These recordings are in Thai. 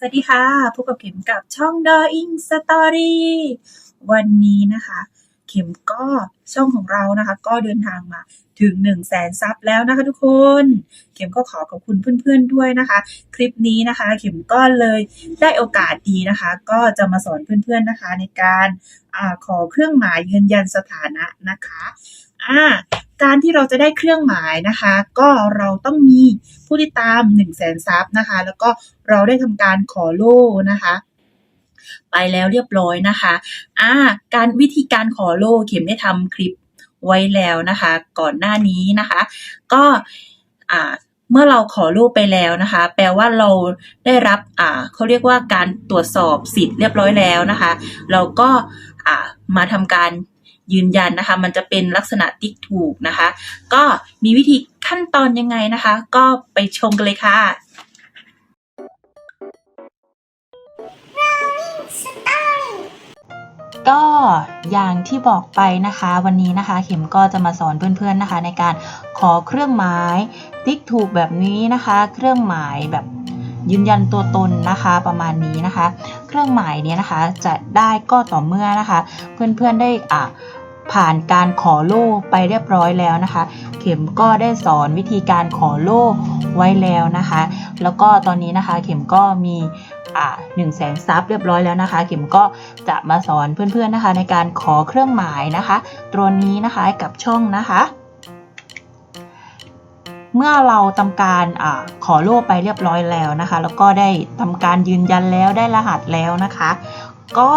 สวัสดีค่ะ พบกับเข็มกับช่อง Doing Story วันนี้นะคะ เข็มก็ช่องของเรานะคะ ก็เดินทางมาถึง1 0 0 0 0แสนซับแล้วนะคะทุกคน เข็มก็ขอขอบคุณเพื่อนๆด้วยนะคะ คลิปนี้นะคะ เข็มก็เลยได้โอกาสดีนะคะ ก็จะมาสอนเพื่อนๆนะคะ ในการอขอเครื่องหมายยืนยันสถานะนะคะ อ่า การที่เราจะได้เครื่องหมายนะคะ ก็เราต้องมีผู้ติดตาม1 0 0 0 0แสนซับนะคะ แล้วก็เราได้ทำการขอโล่นะคะ ไปแล้วเรียบร้อยนะคะอ่าการวิธีการขอโล่เข็มได้ทำคลิปไว้แล้วนะคะ ก่อนหน้านี้นะคะ ก็อ่าเมื่อเราขอรูปไปแล้วนะคะ แปลว่าเราได้รับอ่าเขาเรียกว่าการตรวจสอบสิทธิ์เรียบร้อยแล้วนะคะ เราก็อ่ามาทำการ ยืนยันนะคะ มันจะเป็นลักษณะติ๊กถูกนะคะ ก็มีวิธีขั้นตอนยังไงนะคะ ก็ไปชมกันเลยค่ะ ก็อย่างที่บอกไปนะคะ วันนี้นะคะ เข็มก็จะมาสอนเพื่อนๆนะคะ ในการขอเครื่องหมายติ๊กถูกแบบนี้นะคะ เครื่องหมายแบบยืนยันตัวตนนะคะประมาณนี้นะคะ เครื่องหมายเนี้ยนะคะจะได้ก็ต่อเมื่อนะคะ เพื่อนๆได้อะ ผ่านการขอโล่ไปเรียบร้อยแล้วนะคะ เข็มก็ได้สอนวิธีการขอโล่ไว้แล้วนะคะ แล้วก็ตอนนี้นะคะเข็มก็มีหนึ่งแสนซับเรียบร้อยแล้วนะคะ เข็มก็จะมาสอนเพื่อนๆนะคะ ในการขอเครื่องหมายนะคะ ตัวนี้นะคะกับช่องนะคะเมื่อเราทำการอขอโล่ไปเรียบร้อยแล้วนะคะ แล้วก็ได้ทำการยืนยันแล้วได้รหัสแล้วนะคะ ก็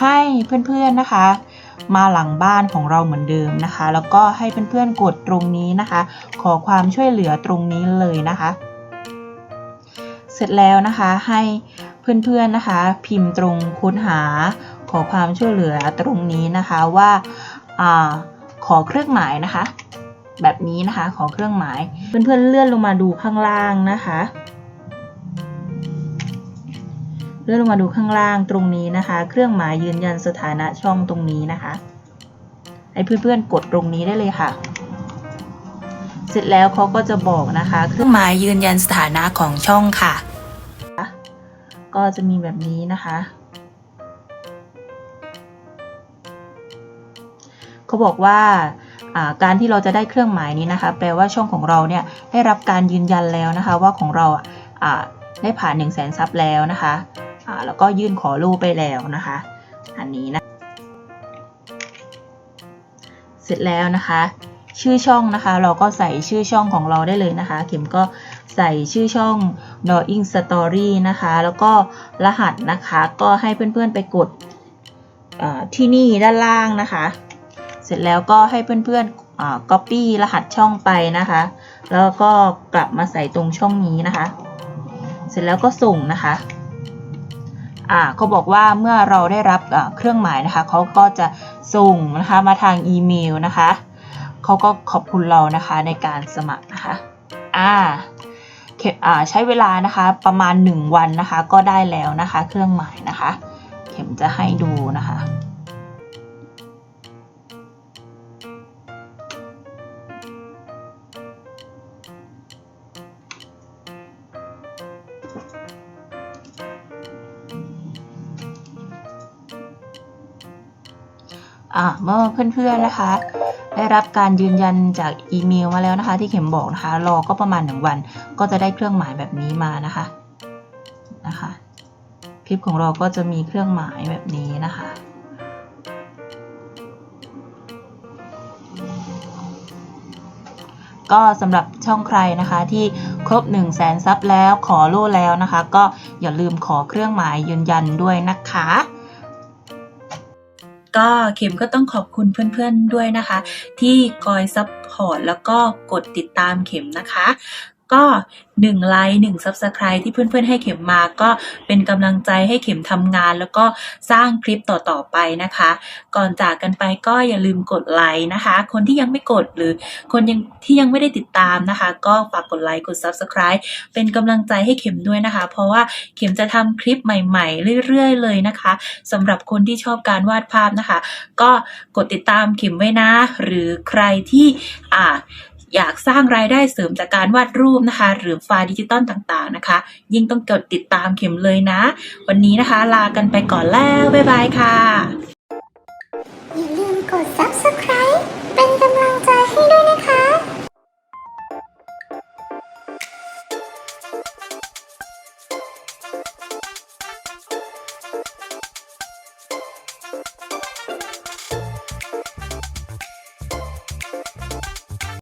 ให้เพื่อนๆนะคะ มาหลังบ้านของเราเหมือนเดิมนะคะ แล้วก็ให้เพื่อนๆกดตรงนี้นะคะ ขอความช่วยเหลือตรงนี้เลยนะคะ เสร็จแล้วนะคะให้เพื่อนๆนะคะ พิมพ์ตรงค้นหา ขอความช่วยเหลือตรงนี้นะคะว่าอาขอเครื่องหมายนะคะ แบบนี้นะคะขอเครื่องหมาย เพื่อนๆเลื่อนลงมาดูข้างล่างนะคะ เลื่อนลงมาดูข้างล่างตรงนี้นะคะ เครื่องหมายยืนยันสถานะช่องตรงนี้นะคะ ให้เพื่อนๆกดตรงนี้ได้เลยค่ะ เสร็จแล้วเขาก็จะบอกนะคะ เครื่องหมายยืนยันสถานะของช่องค่ะ ก็จะมีแบบนี้นะคะเขาบอกว่าการที่เราจะได้เครื่องหมายนี้นะคะ แปลว่าช่องของเราเนี่ยได้รับการยืนยันแล้วนะคะ ว่าของเราอ่าได้ผ่าน 1 0 0 0 0แสนซับแล้วนะคะ แล้วก็ยื่นขอรูปไปแล้วนะคะ อันนี้นะ เสร็จแล้วนะคะ ชื่อช่องนะคะ เราก็ใส่ชื่อช่องของเราได้เลยนะคะ เข็มก็ใส่ชื่อช่อง Drawing Story นะคะ แล้วก็รหัสนะคะ ก็ให้เพื่อนๆไปกดที่นี่ด้านล่างนะคะ เสร็จแล้วก็ให้เพื่อนๆ copy รหัสช่องไปนะคะ แล้วก็กลับมาใส่ตรงช่องนี้นะคะ เสร็จแล้วก็ส่งนะคะ อ่าเขาบอกว่าเมื่อเราได้รับเครื่องหมายนะคะเขาก็จะส่งนะคะมาทางอีเมลนะคะเขาก็ขอบคุณเรานะคะในการสมัครนะคะอ่าเข่าใช้เวลานะคะประมาณ 1 วันนะคะก็ได้แล้วนะคะ เครื่องหมายนะคะ เข็มจะให้ดูนะคะ อ่าเมื่อเพื่อนๆนะคะ ได้รับการยืนยันจากอีเมลมาแล้วนะคะ ที่เข็มบอกนะคะ รอก็ประมาณหนึ่งวัน ก็จะได้เครื่องหมายแบบนี้มานะคะนะคะคลิปของเราก็จะมีเครื่องหมายแบบนี้นะคะก็สำหรับช่องใครนะคะที่ครบ 1 0 0 0 0แสนซับแล้วขอโล่แล้วนะคะ ก็อย่าลืมขอเครื่องหมายยืนยันด้วยนะคะ ก็เข็มก็ต้องขอบคุณเพื่อนๆด้วยนะคะ ที่คอยซัพพอร์ตแล้วก็กดติดตามเข็มนะคะ ก็1ไลค์1 Subscribe ที่เพื่อนๆให้เข็มมาก็เป็นกำลังใจให้เข็มทำงาน แล้วก็สร้างคลิปต่อๆไปนะคะ ก่อนจากกันไปก็อย่าลืมกดไลค์นะคะ คนที่ยังไม่กดหรือคนยังที่ยังไม่ได้ติดตามนะคะ ก็ฝากกดไลค์กด Subscribe เป็นกำลังใจให้เข็มด้วยนะคะ เพราะว่าเข็มจะทำคลิปใหม่ๆ เรื่อยๆ เลยนะคะสำหรับคนที่ชอบการวาดภาพนะคะ ก็กดติดตามเข็มไว้นะ หรือใครที่อ่า อยากสร้างรายได้เสริมจากการวาดรูปนะคะ หรือไฟล์ดิจิตอลต่างๆนะคะ ยิ่งต้องกดติดตามเข็มเลยนะ วันนี้นะคะลากันไปก่อนแล้ว บ๊ายบายค่ะ อย่าลืมกด subscribe